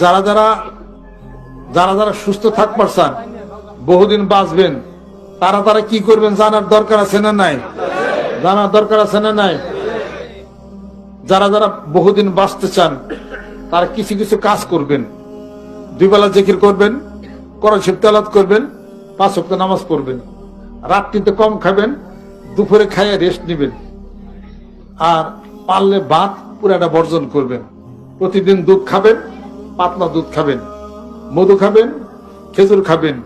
যারা যারা যারা যারা সুস্থ থাকবার চান, বহুদিন বাঁচবেন, তারা তারা কি করবেন জানার দরকার আছে না নাই? জানার দরকার আছে না নাই? যারা যারা বহুদিন বাঁচতে চান, তারা কিছু কিছু কাজ করবেন। দুই বেলা জিকির করবেন করল শিব তেলাত করবেন, পাঁচ ওয়াক্ত নামাজ পড়বেন। রাত্রিতে কম খাবেন, দুপুরে খাইয়ে রেস্ট নেবেন। আর পারলে ভাত পুরাটা বর্জন করবেন। প্রতিদিন দুধ খাবেন পাতলা দুধ খাবেন, মধু খাবেন, খেজুর খাবেন,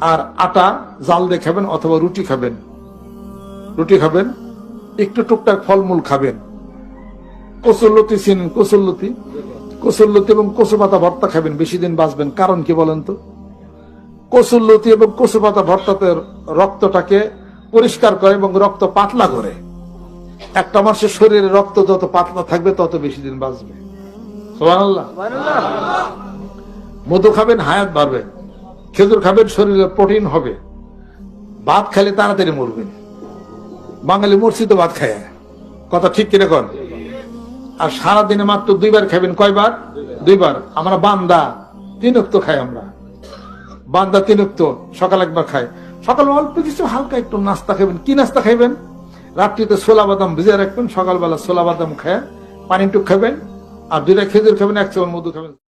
আর আটা জাল দিয়ে খাবেন অথবা রুটি খাবেন। রুটি খাবেন, একটু টুকটাক ফলমূল খাবেন। কচুরলতি চিনেন কচুরলতি কচুরলতি এবং কচু পাতা ভর্তা খাবেন, বেশি দিন বাঁচবেন। কারণ কি বলেন তো? কচুরলতি এবং কচু পাতা ভর্তাতে রক্তটাকে পরিষ্কার করে এবং রক্ত পাতলা করে। একটা মানুষের শরীরে রক্ত যত পাতলা থাকবে, তত বেশি দিন বাঁচবে। মধু খাবেন, হায়াত বাড়বে। খেজুর খাবেন, শরীরে প্রোটিন হবে। ভাত খেলে তাড়াতাড়ি মরবেন। বাঙালি মরছি তো ভাত খায়। কথা ঠিক কিনা কন? আর সারাদিনে মাত্র দুইবার খাবেন, কয়বার? দুইবার। আমরা বান্দা তিন উক্ত খাই আমরা। বান্দা তিন উক্ত সকাল একবার খাই সকাল অল্প কিছু, হালকা একটু নাস্তা খাবেন। কি নাস্তা খাইবেন? রাত্রিতে ছোলা বাদাম ভিজে রাখবেন, সকালবেলা ছোলা বাদাম খায়। পানি টুক খাবেন। আর দুইটা খেজুর খাবেন এক চামচ মধু খাবেন।